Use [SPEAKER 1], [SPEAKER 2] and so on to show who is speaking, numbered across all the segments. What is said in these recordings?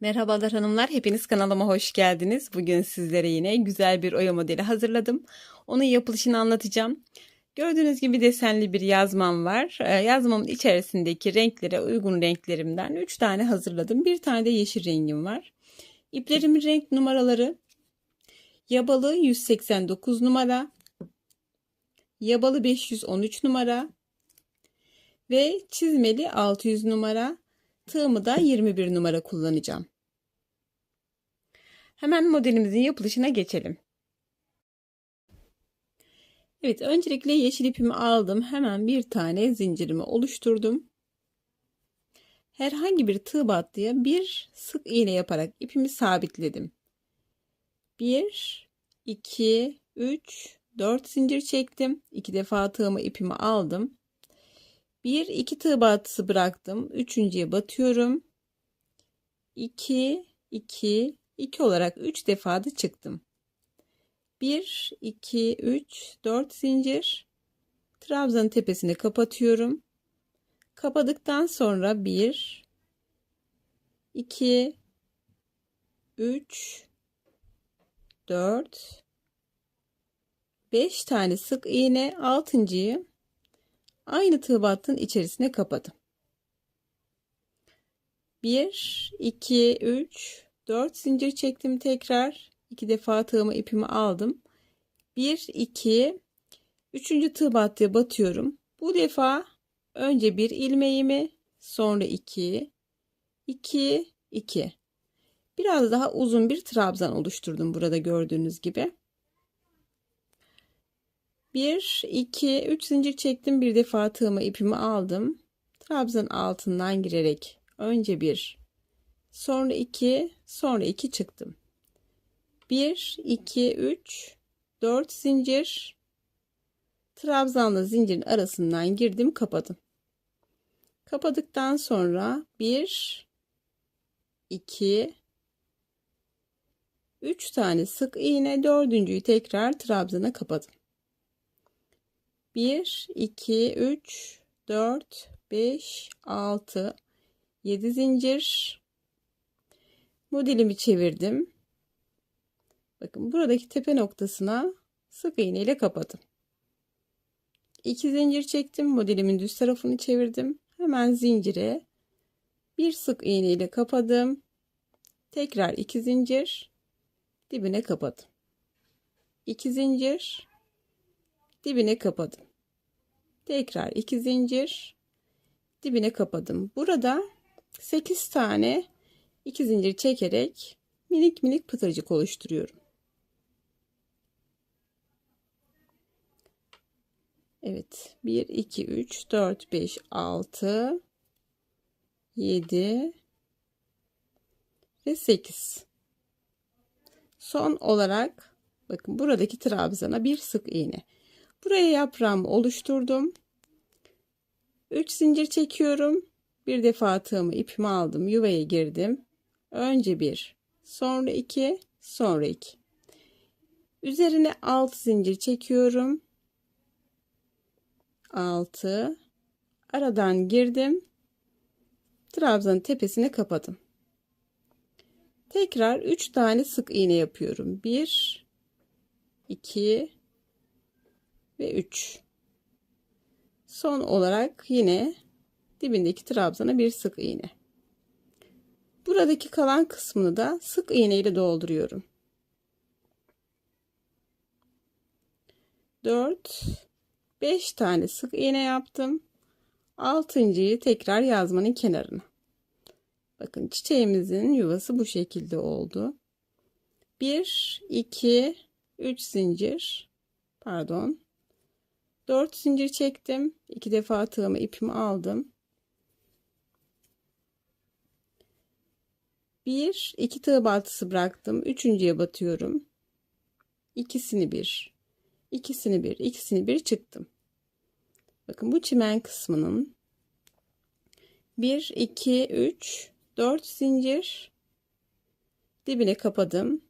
[SPEAKER 1] Merhabalar hanımlar, hepiniz kanalıma hoş geldiniz. Bugün sizlere yine güzel bir oya modeli hazırladım. Onun yapılışını anlatacağım. Gördüğünüz gibi desenli bir yazmam var. Ee, Yazmamın içerisindeki renklere uygun renklerimden 3 tane hazırladım. Bir tane de yeşil rengim var. İplerimin renk numaraları yabalı 189 numara, yabalı 513 numara ve çizmeli 600 numara. Tığımı da 21 numara kullanacağım. Hemen modelimizin yapılışına geçelim. Evet öncelikle yeşil ipimi aldım. Hemen bir tane zincirimi oluşturdum. Herhangi bir tığ battıya bir sık iğne yaparak ipimi sabitledim. 1 2 3 4 zincir çektim. 2 defa tığımı ipimi aldım. Bir iki tığ batısı bıraktım. Üçüncüye batıyorum. 2 2 2 olarak 3 defa da çıktım. 1 2 3 4 zincir. Trabzanın tepesini kapatıyorum. Kapadıktan sonra 1 2 3 4 5 tane sık iğne altıncıyı aynı tığ battığın içerisine kapadım. 1 2 3 4 zincir çektim tekrar. 2 defa tığımı ipimi aldım. 1 2 3. tığ battıya batıyorum. Bu defa önce bir ilmeğimi sonra 2 2 2 Biraz daha uzun bir trabzan oluşturdum burada gördüğünüz gibi. 1 2 3 zincir çektim. Bir defa tığımı ipimi aldım. Trabzan altından girerek önce bir sonra 2 sonra 2 çıktım. 1 2 3 4 zincir. Trabzanla zincirin arasından girdim kapadım. Kapadıktan sonra 1 2 3 tane sık iğne dördüncüyü tekrar trabzana kapadım 1, 2, 3, 4, 5, 6, 7 zincir. Modelimi çevirdim. Bakın buradaki tepe noktasına sık iğne ile kapadım. 2 zincir çektim. Modelimin düz tarafını çevirdim. Hemen zincire bir sık iğne ile kapadım. Tekrar 2 zincir dibine kapadım. 2 zincir dibine kapadım. Tekrar 2 zincir dibine kapadım. Burada 8 tane 2 zincir çekerek minik minik pıtırcık oluşturuyorum. Evet. 1 2 3 4 5 6 7 ve 8. Son olarak bakın buradaki trabzana bir sık iğne. Buraya yaprağımı oluşturdum. 3 zincir çekiyorum. Bir defa tığımı ipimi aldım. Yuvaya girdim. Önce bir, sonra iki, sonra iki. Üzerine 6 zincir çekiyorum. 6 aradan girdim. Trabzanın tepesine kapadım. Tekrar 3 tane sık iğne yapıyorum. 1 2 ve 3. Son olarak yine dibindeki trabzana bir sık iğne. Buradaki kalan kısmını da sık iğne ile dolduruyorum. 4 5 tane sık iğne yaptım. Altıncıyı tekrar yazmanın kenarına. Bakın çiçeğimizin yuvası bu şekilde oldu. 1 2 3 zincir pardon 4 zincir çektim. 2 defa tığımı ipimi aldım. 1 2 tığ batısı bıraktım. Üçüncüye batıyorum. İkisini bir, ikisini bir, ikisini bir çıktım. Bakın bu çimen kısmının 1 2 3 4 zincir dibine kapadım.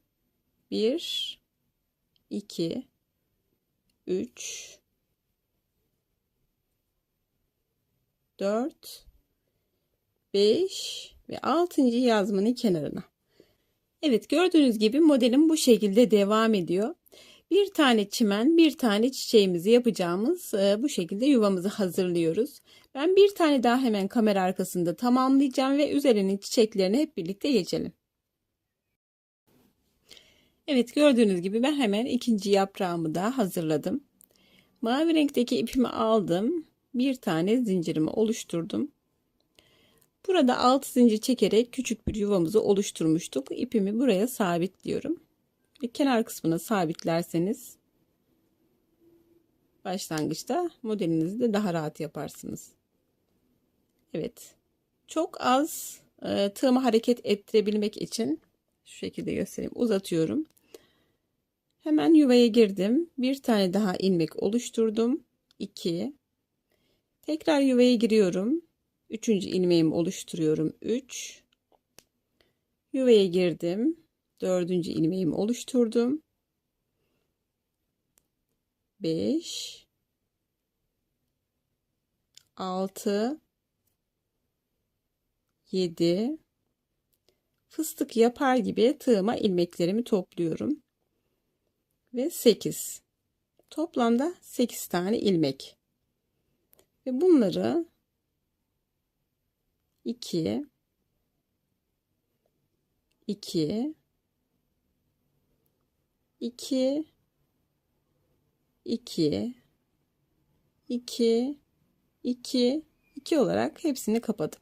[SPEAKER 1] 1 2 3 4 5 ve 6. yazmanın kenarına. Evet gördüğünüz gibi modelim bu şekilde devam ediyor. Bir tane çimen, bir tane çiçeğimizi yapacağımız e, bu şekilde yuvamızı hazırlıyoruz. Ben bir tane daha hemen kamera arkasında tamamlayacağım ve üzerinin çiçeklerini hep birlikte geçelim. Evet gördüğünüz gibi ben hemen ikinci yaprağımı da hazırladım. Mavi renkteki ipimi aldım. Bir tane zincirimi oluşturdum. Burada 6 zincir çekerek küçük bir yuvamızı oluşturmuştuk. İpimi buraya sabitliyorum. Ve kenar kısmına sabitlerseniz başlangıçta modelinizi de daha rahat yaparsınız. Evet. Çok az e, tığımı hareket ettirebilmek için şu şekilde göstereyim. Uzatıyorum. Hemen yuvaya girdim. Bir tane daha ilmek oluşturdum. 2 Tekrar yuvaya giriyorum. Üçüncü ilmeğimi oluşturuyorum. 3 Yuvaya girdim. Dördüncü ilmeğimi oluşturdum. 5 6 7 fıstık yapar gibi tığıma ilmeklerimi topluyorum. Ve 8. Toplamda 8 tane ilmek. Ve bunları 2 2 2 2 2 2 2 olarak hepsini kapadım.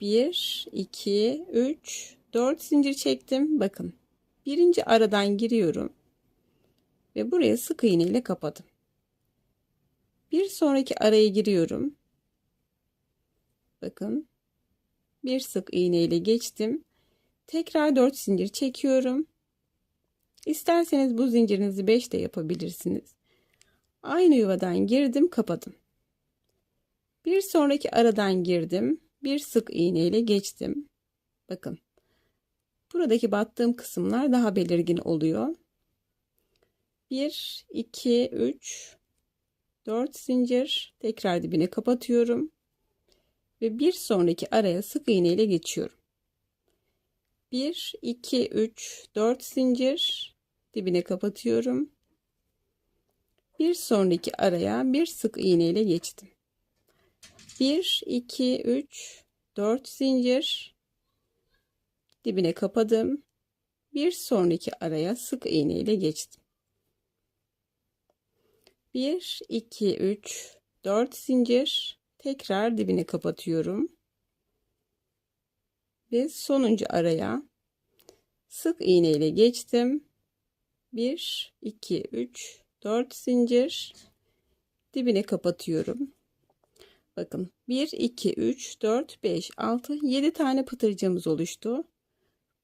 [SPEAKER 1] 1 2 3 4 zincir çektim. Bakın. Birinci aradan giriyorum. Ve buraya sık iğne ile kapadım. Bir sonraki araya giriyorum. Bakın. Bir sık iğne ile geçtim. Tekrar 4 zincir çekiyorum. İsterseniz bu zincirinizi 5 de yapabilirsiniz. Aynı yuvadan girdim, kapadım. Bir sonraki aradan girdim. Bir sık iğne ile geçtim. Bakın. Buradaki battığım kısımlar daha belirgin oluyor. 1 2 3 4 zincir tekrar dibine kapatıyorum ve bir sonraki araya sık iğne ile geçiyorum. 1 2 3 4 zincir dibine kapatıyorum. Bir sonraki araya bir sık iğne ile geçtim. 1 2 3 4 zincir dibine kapadım. Bir sonraki araya sık iğne ile geçtim. 1 2 3 4 zincir tekrar dibine kapatıyorum. Ve sonuncu araya sık iğne ile geçtim. 1 2 3 4 zincir dibine kapatıyorum. Bakın 1 2 3 4 5 6 7 tane pıtırcığımız oluştu.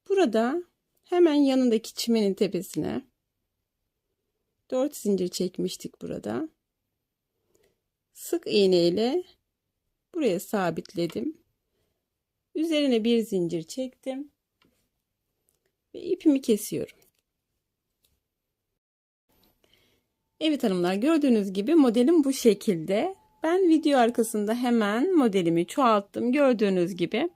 [SPEAKER 1] Burada hemen yanındaki çimenin tepesine 4 zincir çekmiştik burada. Sık iğne ile buraya sabitledim. Üzerine bir zincir çektim ve ipimi kesiyorum. Evet hanımlar gördüğünüz gibi modelim bu şekilde. Ben video arkasında hemen modelimi çoğalttım. Gördüğünüz gibi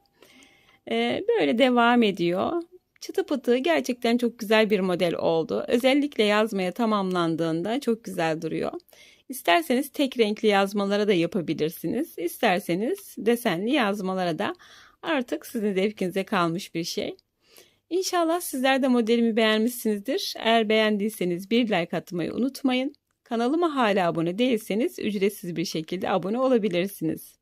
[SPEAKER 1] ee, böyle devam ediyor. Çıtı pıtı gerçekten çok güzel bir model oldu. Özellikle yazmaya tamamlandığında çok güzel duruyor. İsterseniz tek renkli yazmalara da yapabilirsiniz. İsterseniz desenli yazmalara da artık sizin zevkinize kalmış bir şey. İnşallah sizler de modelimi beğenmişsinizdir. Eğer beğendiyseniz bir like atmayı unutmayın. Kanalıma hala abone değilseniz ücretsiz bir şekilde abone olabilirsiniz.